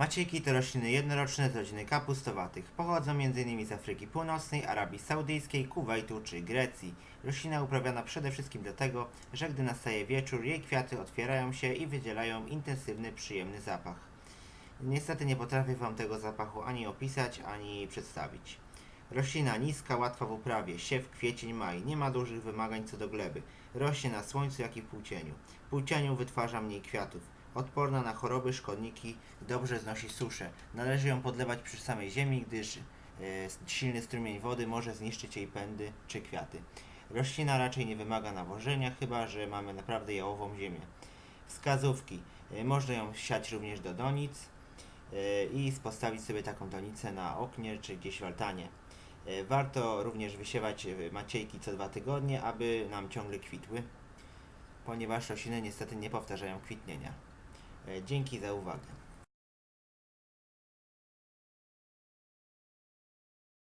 Maciejki to rośliny jednoroczne z rodziny kapustowatych. Pochodzą m.in. z Afryki Północnej, Arabii Saudyjskiej, Kuwejtu czy Grecji. Roślina uprawiana przede wszystkim dlatego, że gdy nastaje wieczór, jej kwiaty otwierają się i wydzielają intensywny, przyjemny zapach. Niestety nie potrafię Wam tego zapachu ani opisać, ani przedstawić. Roślina niska, łatwa w uprawie, siew, kwiecień, maj. Nie ma dużych wymagań co do gleby. Rośnie na słońcu, jak i w półcieniu. W półcieniu wytwarza mniej kwiatów. Odporna na choroby, szkodniki, dobrze znosi suszę. Należy ją podlewać przy samej ziemi, gdyż e, silny strumień wody może zniszczyć jej pędy czy kwiaty. Roślina raczej nie wymaga nawożenia, chyba że mamy naprawdę jałową ziemię. Wskazówki. E, Można ją siać również do donic e, i postawić sobie taką donicę na oknie czy gdzieś w altanie. E, Warto również wysiewać e, maciejki co dwa tygodnie, aby nam ciągle kwitły, ponieważ rośliny niestety nie powtarzają kwitnienia. E, Dzięki za uwagę.